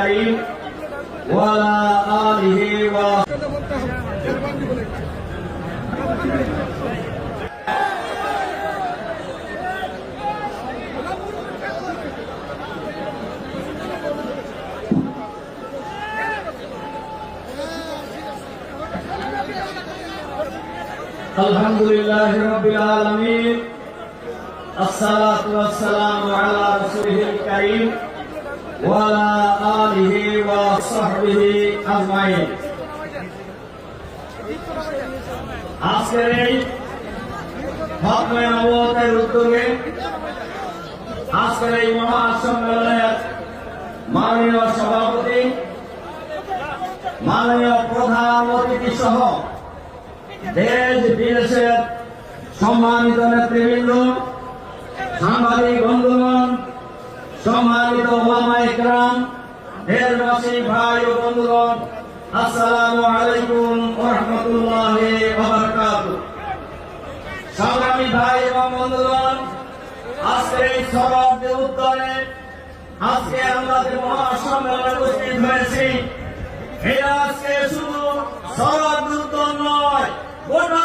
الكريم وعلى آله الحمد لله رب العالمين الصلاة والسلام على رسوله الكريم. وعلى آله وصحبه أجمعين আজকের এই হকময় নবতের উদ্যোগে আজকের এই মহাসম্মেলনের মাননীয় সভাপতি মাননীয় প্রধান অতিথি সহ দেশ বিদেশের সম্মানিত নেতৃবৃন্দ সাংবাদিক বন্ধুগণ সম্মানিত ওলামা দেশবাসী, ভাই ও বন্ধুগণ, আসসালামু আলাইকুম ওয়া রাহমাতুল্লাহি ওয়া সংগ্রামী ভাই এবং বন্ধুগণ আজকে এই সভার উত্তরে আজকে আমাদের মহাসম্মেলনে উপস্থিত হয়েছি। এরা আজকে শুধু সরব উত্তর নয়, গোটা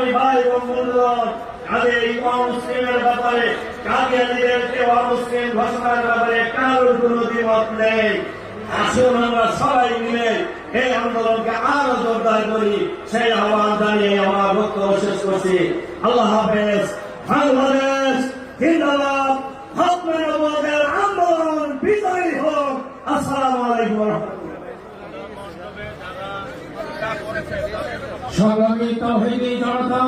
সংগ্রামী ভাই বন্ধুগণ কাজে এই অমুসলিমের ব্যাপারে কাদিয়ানিদেরকে অমুসলিম ঘোষণার ব্যাপারে কারোর কোনো দ্বিমত নেই। আসুন আমরা সবাই মিলে এই আন্দোলনকে আরও জোরদার করি, সেই আহ্বান জানিয়ে আমার বক্তব্য শেষ করছি। আল্লাহ হাফেজ, বাংলাদেশ জিন্দাবাদ। হক মেনবদের আন্দোলন বিজয়ী হোক। আসসালামু আলাইকুম রাহমাতুল্লাহ। সংগ্রামী তহিদি জনতা।